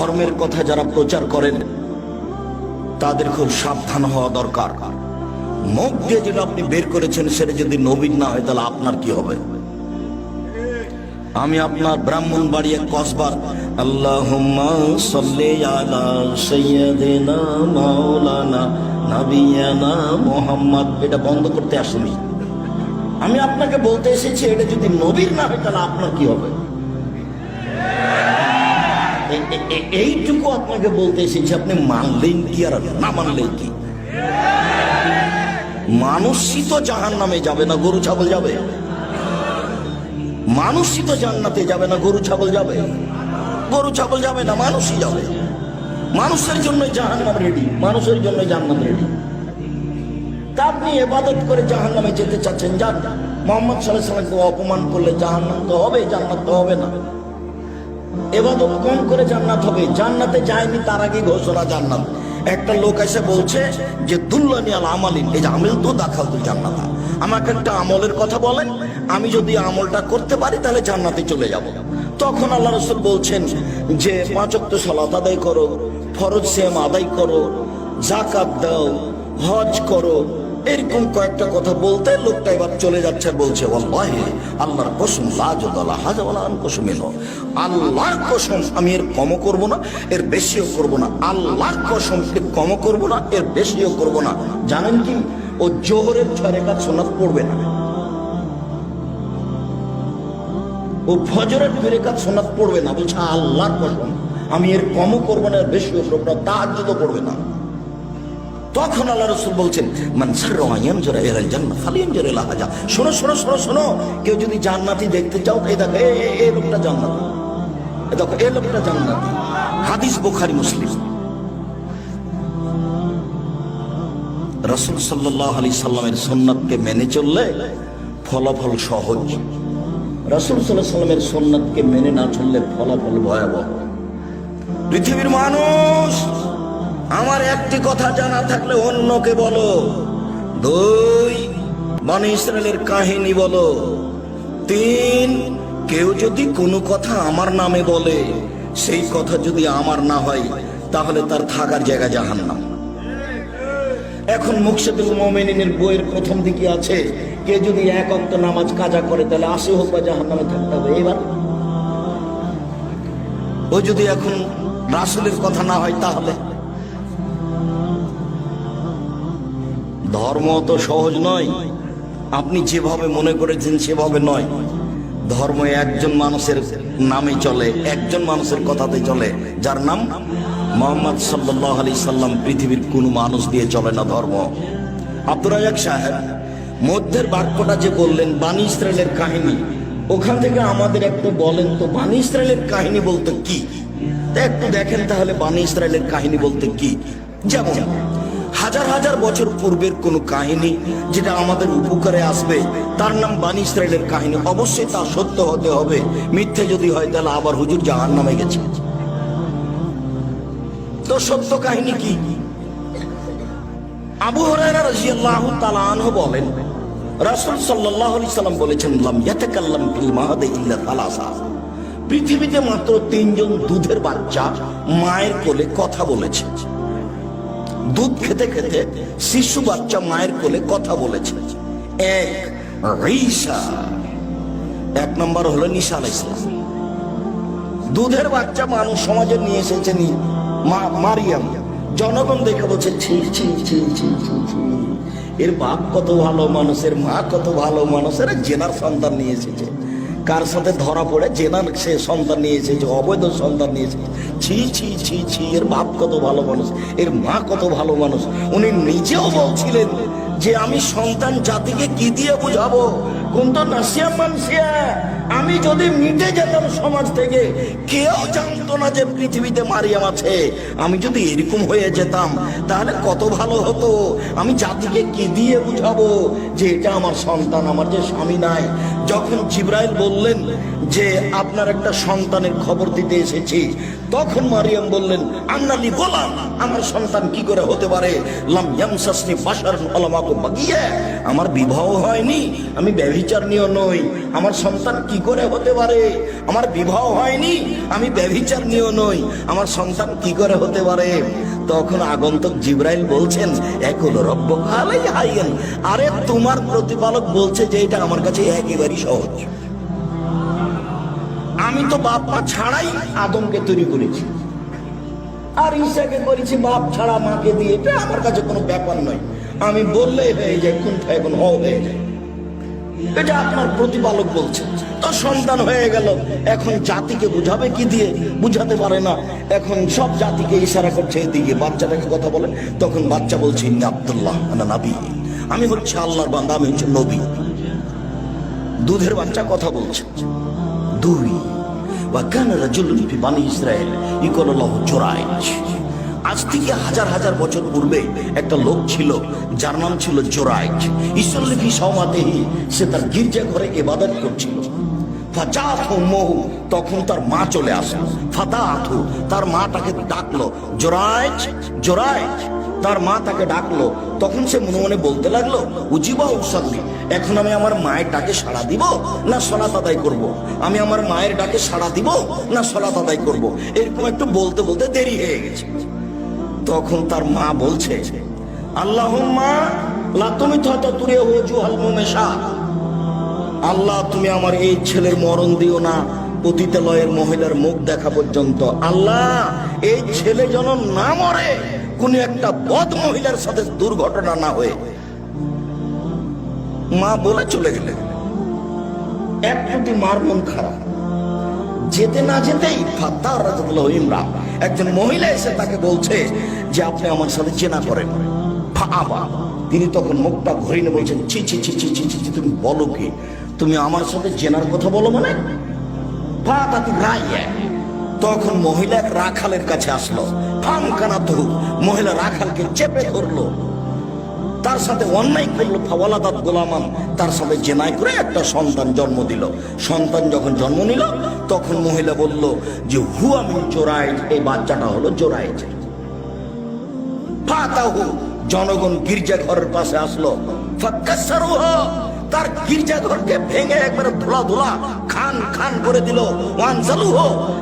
ধর্মের কথা যারা প্রচার করেন, তাদের খুব সাবধান হওয়া দরকার। মুখ দিয়ে যেটা আপনি বের করেছেন, সেটা যদি নবীন না হয়, তাহলে আপনার কি হবে? আমি আপনার ব্রাহ্মণ বাড়ি এক কসবার, আল্লাহুম্মা সাল্লি আলা সাইয়্যিদিনা মাওলানা নাবিয়ানা মুহাম্মদ। এটা বন্ধ করতে আসেনি। আমি আপনাকে বলতে এসেছি, এটা যদি নবীর না হয়, তাহলে আপনার কি হবে? এইটুকু আপনাকে বলতে এসেছি, আপনি মানলেন কি আর না মানলেন কি? মানুষই তো জাহান নামে যাবে না, গরু, ছাগল যাবে। মানুষই তো জান্নাতে যাবে না, গরু, ছাগল যাবে। গরু, ছাগল যাবে না, মানুষই যাবে। মানুষের জন্য জাহান্নাম রেডি মানুষের জন্য জান্নাত রেডি তা আপনি এবাদত করে জাহান নামে যেতে চাচ্ছেন, যান। মোহাম্মদ সাল্লাহ সাল্লামকে অপমান করলে জাহান্নাম তো হবে, জান্নাত তো হবে না। এবাদত কম করে জান্নাত হবে। জান্নাতে যায়নি, তার আগে ঘোষণা জান্নাত। একটা লোক এসে বলছে যে দুল্লানি আল আমালিন। এই যে আমিল তো দাখাল তুই জান্নাতা। আমাকে একটা আমলের কথা বলেন, আমি যদি আমলটা করতে পারি, তাহলে জান্নাতে চলে যাব। তখন আল্লাহ রসুল বলছেন যে পাঁচক্ত সালাত আদায় করো, ফরজ সেম আদায় করো জাকাত দাও, হজ করো এরকম কয়েকটা কথা বলতে লোকটা এবার চলে যাচ্ছে বলছে, ওয়াল্লাহি, আল্লাহর কসম লাজদালা হাজাওয়ালা আন কসমিনো আল্লাহর কসম, আমি এর কমও করব না, এর বেশিও করব না। আল্লাহর কসম, এর কমও করব না, এর বেশিও করব না। জানেন কি? ও জোহরের ছয় রেখাত সোনাত পড়বে না। ও ফজরের দুই রেখাত সোনাত পড়বে না। বলছে, আল্লাহর কসম, আমি এর কমও করব না, এর বেশিও করব না, তাহাজ্জুদও পড়বে না। তখন আল্লাহ রসুল বলছেন শোনো শোনো শোনো শোনো, কেউ যদি জান্নাতি দেখতে চাও এই দেখো, এ লোকটা জান্নাতি। এ দেখো, এ লোকটা জান্নাতি। হাদিস বুখারী, মুসলিম। রসুল সাল্লাহ আলি সাল্লামের সুন্নাতকে মেনে চললে ফলাফল সহজ। রসুল সাল্লাহ সাল্লামের সুন্নাতকে মেনে না চললে ফলাফল ভয়াবহ। পৃথিবীর মানুষ আমার একটি কথা জানা থাকলে অন্যকে বলো। দুই মানে ইসরায়েলের কাহিনী বলো। তিন, কেউ যদি কোনো কথা আমার নামে বলে, সেই কথা যদি আমার না হয়, তাহলে তার থাকার জায়গা জাহান জাহান্নাম। এখন মুকশেদুল মোমেনিনের বইয়ের প্রথম দিকে আছে, কে যদি এক অক্ত নামাজ কাজা করে, তাহলে আসে হোক বা জাহান্নামে থাকতে হবে। এবার ও যদি এখন রাসুলের কথা না হয়, তাহলে? ধর্ম তো সহজ নয়। আপনি যেভাবে মনে করেছেন সেভাবে নয়। ধর্ম একজন মানুষের নামে চলে, একজন মানুষের কথাতে চলে। যার নাম মোহাম্মদ সাল্লাহ আলি সাল্লাম। পৃথিবীর কোন মানুষ দিয়ে চলে না ধর্ম। আব্দুর রাজাক সাহেব, মধ্যের বাক্যটা যে বললেন বানি ইসরায়েলের কাহিনী, ওখান থেকে আমাদের একটু বলেন তো বানি ইসরায়েলের কাহিনী বলতে কি? একটু দেখেন তাহলে বানি ইসরায়েলের কাহিনী বলতে কি? যেমন হাজার হাজার বছর পূর্বের কোন কাহিনী যেটা আমাদের উপকারে আসবে, তার নাম বানি ইসরায়েলের কাহিনী। অবশ্যই তা সত্য হতে হবে, মিথ্যে যদি হয় তাহলে আবার হুজুর জাহান নামে গেছে। তো সত্য কাহিনী কি? আবু হরায়রা রাদিয়াল্লাহু তাআলা আনহু বলেন, রাসূল সাল্লাল্লাহু আলাইহি সাল্লাম বলেছেন, লাম ইয়াতাকাল্লাম ফিল ইল্লা পৃথিবীতে মাত্র তিনজন দুধের বাচ্চা মায়ের কোলে কথা বলেছে। দুধ খেতে খেতে শিশু বাচ্চা মায়ের কোলে কথা বলেছে। এক এক নম্বর হলো নিশা আলাইহিস সালাম। দুধের বাচ্চা মানুষ সমাজে নিয়ে এসেছেন মা, মারিয়াম। জনগণ দেখে বলছে, ছি ছি ছি ছি। এর বাপ কত ভালো মানুষের মা কত ভালো মানুষের জেনার সন্তান নিয়ে এসেছে। কার সাথে ধরা পড়ে, জেনার সে সন্তান নিয়ে এসেছে, অবৈধ সন্তান নিয়ে এসেছে। ছি ছি ছি ছি, এর বাপ কত ভালো মানুষ, এর মা কত ভালো মানুষ। উনি নিজেও বলছিলেন যে, আমি সন্তান জাতিকে কি দিয়ে বুঝাবো? কিন্তু নাসিয়া মানসিয়া, আমি যদি মিটে যেতাম সমাজ থেকে, কেউ জানতো না যে পৃথিবীতে মারিয়াম আছে। আমি যদি এরকম হয়ে যেতাম, তাহলে কত ভালো হতো। আমি জাতিকে কি দিয়ে বুঝাবো? যে, এটা আমার সন্তান, আমার যে স্বামী নাই। যখন জিব্রাইল বললেন যে আপনার একটা সন্তানের খবর দিতে এসেছি। তখন মারিয়াম বললেন আন্নালি বলাম আমার সন্তান কি করে হতে পারে? আমার বিবাহ হয়নি, আমি ব্যভিচার নিয়ে নই। আমার সন্তান কি করে হতে পারে? আমার বিবাহ হয়নি, আমি ব্যভিচার নিয়েও নই। আমার সন্তান কি করে হতে পারে? তখন আগন্তক জিব্রাইল বলছেন, একল রব্ব আলাই হাইয়েন আরে, তোমার প্রতিপালক বলছে যে, এটা আমার কাছে একেবারেই সহজ। আমি তো বাপ মা ছাড়াই আদমকে তৈরি করেছি। আর ঈশাকে করেছি বাপ ছাড়া, মাকে দিয়ে। এটা আমার কাছে কোনো ব্যাপার নয়। আমি বললেই হয়ে যায় কোন এখন হ হয়ে যায়। এটা আপনার প্রতিপালক বলছে। তো সন্তান হয়ে গেল। এখন জাতিকে বুঝাবে কি দিয়ে? বুঝাতে পারে না। এখন সব জাতিকে ইশারা করছে এদিকে। বাচ্চাটাকে কথা বলে, তখন বাচ্চা বলছে, ইন্নি আব্দুল্লাহ নাবি। আমি হচ্ছে আল্লাহর বান্দা, আমি হচ্ছে নবী। দুধের বাচ্চা কথা বলছে। দুই। বা কেন রাজুলুন ফি বানি ইসরায়েল ইকোলাল্লাহু জোরাইজ আজ থেকে হাজার হাজার বছর পূর্বে একটা লোক ছিল, যার নাম ছিল জোরাইজ ঈশ্বরলিপি সমাতেহি সে তার গির্জা ঘরে ইবাদত করছিল। তখন তার মা চলে আসলো। ফাদাথু তার মা তাকে ডাকলো জোরাইজ জোরাইজ তার মা তাকে ডাকলো, তখন সে মনে মনে বলতে লাগল, উজিবা উসাল্লি এখন আমি আমার মায়ের ডাকে সাড়া দিব না সলাত আদায় করব। আমি আমার মায়ের ডাকে সাড়া দিব না সলাত আদায় করব। এরকম একটু বলতে বলতে দেরি হয়ে গেছে তখন তার মা বলছে আল্লাহ মা হালমেশা আল্লাহ, তুমি আমার এই ছেলের মরণ দিও না পতিতালয়ের মহিলার মুখ দেখা পর্যন্ত আল্লাহ, এই ছেলে যেন না মরে, কোন একটা বদ মহিলার সাথে দুর্ঘটনা না হয়ে মা বলে চলে গেলে। এক কোটি মার মন খারাপ। যেতে না যেতেই ফাত্তার রাজাতুল্লাহ ইমরা একজন মহিলা এসে তাকে বলছে যে আপনি আমার সাথে চেনা করেন। আবা তিনি তখন মুখটা ঘুরিয়ে বলছেন, ছি ছি ছি ছি ছি ছি তুমি বলো কি? তুমি আমার সাথে জেনার কথা বলো মানে? তখন মহিলা রাখালের কাছে আসলো। ফাম কানাতু মহিলা রাখালকে চেপে ধরলো। তার সাথে অন্যায় করল ফাওয়ালাদাত গোলামান। তার সাথে জেনাই করে একটা সন্তান জন্ম দিল। সন্তান যখন জন্ম নিল, তখন মহিলা বলল যে, হু, আমি চোরাইজ এই বাচ্চাটা হলো জোরাইজ ফাতাহু, জনগণ গির্জা ঘরের পাশে আসলো। তার গির্জা ঘরকে ভেঙে একবারে ধুলা ধুলা খান খান করে দিল। ওয়ানজালুহ,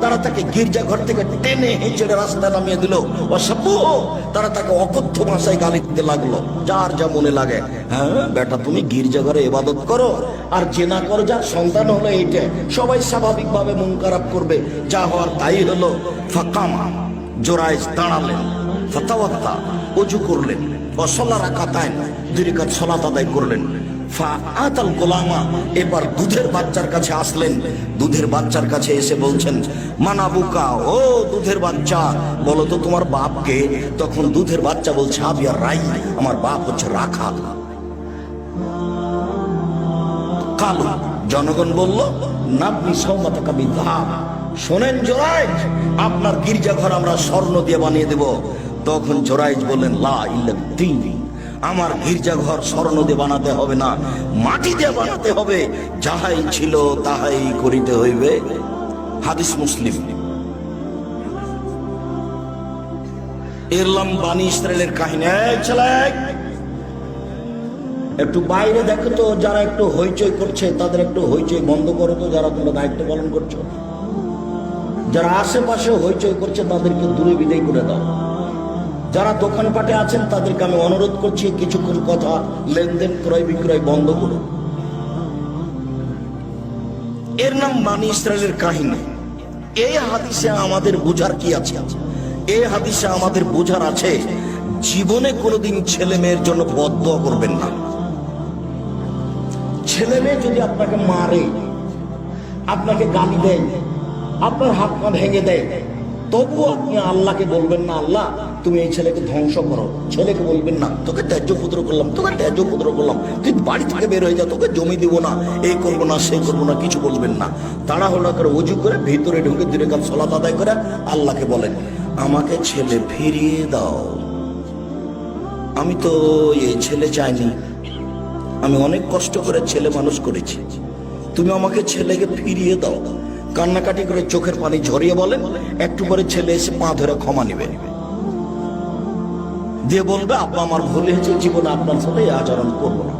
তারা তাকে গির্জা ঘর থেকে টেনে হেঁচড়ে রাস্তায় নামিয়ে দিল। অসভ্য হো তারা তাকে অকথ্য ভাষায় গালি দিতে লাগল। যার যা মনে লাগে হ্যাঁ বেটা, তুমি গির্জা ঘরে ইবাদত করো। আর জেনা করো, যার সন্তান হলো এইটা। সবাই স্বাভাবিকভাবে মন খারাপ করবে। যা হওয়ার তাই হলো। ফাকামা, জোরাইজ দাঁড়ালেন। ফতাওয়াত্তা অজু করলেন। অসলা রাখাতায় দুই কাজ সলাত আদায় করলেন। ফাআতাল গোলামা, এবার দুধের বাচ্চার কাছে আসলেন। দুধের বাচ্চার কাছে এসে বলছেন মানাবুকা ও দুধের বাচ্চা বলো তো তোমার বাপকে? তখন দুধের বাচ্চা বলছে আবিয়া রাই, আমার বাপ হচ্ছে রাখাল কালো, জনগণ বলল, নাবনি সৌমাতাকা বিধা শোনেন জোরাইজ, আপনার গির্জাঘর আমরা স্বর্ণ দিয়ে বানিয়ে দেব। তখন জোরাইজ বললেন, লা ইল্লা তিনি। আমার গির্জাঘর স্বর্ণ দিয়ে বানাতে হবে না মাটি দিয়ে বানাতে হবে। যাহাই ছিল তাহাই করিতে হইবে। হাদিস মুসলিম। এরলাম বানি ইসরায়েলের কাহিনী। একটু বাইরে দেখো তো, যারা একটু হইচই করছে, তাদের একটু হইচই বন্ধ করো তো, যারা তোমরা দায়িত্ব পালন করছ। যারা আশেপাশে হইচই করছে, তাদেরকে দূরে বিদায় করে দাও। যারা দোকানপাটে আছেন, তাদেরকে আমি অনুরোধ করছি কিছুক্ষণ কথা লেনদেন ক্রয় বিক্রয় বন্ধ করুন। এর নাম বানি ইসরায়েলের কাহিনী। এই হাদিসে আমাদের বোঝার কি আছে? এই হাদিসে আমাদের বোঝার আছে, জীবনে কোনোদিন ছেলে মেয়ের জন্য বদ্ধ করবেন না। ছেলে মেয়ে যদি আপনাকে মারে, আপনাকে গালি দেয়, আপনার হাত পা ভেঙে দেয়, তবুও আপনি আল্লাহকে বলবেন না, আল্লাহ তুমি এই ছেলেকে ধ্বংস করো। ছেলেকে বলবেন না, তোকে ত্যায্য পুত্র করলাম, তোকে ত্যায্য পুত্র করলাম। তুই বাড়ি থেকে বের হয়ে যা, তোকে জমি দিব না এই করব না সেই করব না, কিছু বলবেন না। তাড়াহুড়া করে উজু করে ভিতরে ঢুকে দূরে কাল সলাত আদায় করে আল্লাহকে বলেন, আমাকে ছেলে ফিরিয়ে দাও। আমি তো এই ছেলে চাইনি। আমি অনেক কষ্ট করে ছেলে মানুষ করেছি। তুমি আমাকে ছেলেকে ফিরিয়ে দাও। কান্নাকাটি করে চোখের পানি ঝরিয়ে বলেন, একটু পরে ছেলে এসে পা ধরে ক্ষমা নেবে। দিয়ে বলবে, আব্বা আমার ভুল হয়েছে, জীবনে আপনার সাথে এই আচরণ করব না।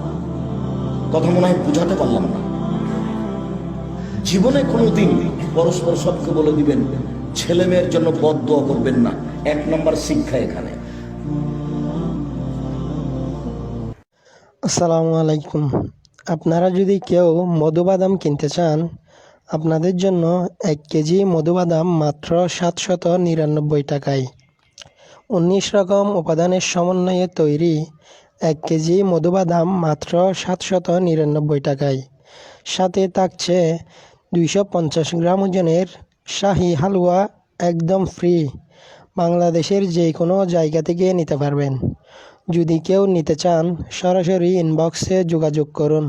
কথা মনে হয় বুঝাতে পারলাম না। জীবনে কোনো কোনোদিন পরস্পর সবকে বলে দিবেন, ছেলে মেয়ের জন্য বদ্ধ করবেন না। এক নম্বর শিক্ষা এখানে। আসসালামু আলাইকুম। আপনারা যদি কেউ মধুবাদাম কিনতে চান, আপনাদের জন্য এক কেজি মধুবাদাম মাত্র সাতশত নিরানব্বই টাকায়। উনিশ রকম উপাদানের সমন্বয়ে তৈরি এক কেজি মধুবাদাম মাত্র সাতশত নিরানব্বই টাকায়। সাথে থাকছে দুইশো পঞ্চাশ গ্রাম ওজনের শাহি হালুয়া একদম ফ্রি বাংলাদেশের যে কোনো জায়গা থেকে নিতে পারবেন। যদি কেউ নিতে চান, সরাসরি ইনবক্সে যোগাযোগ করুন।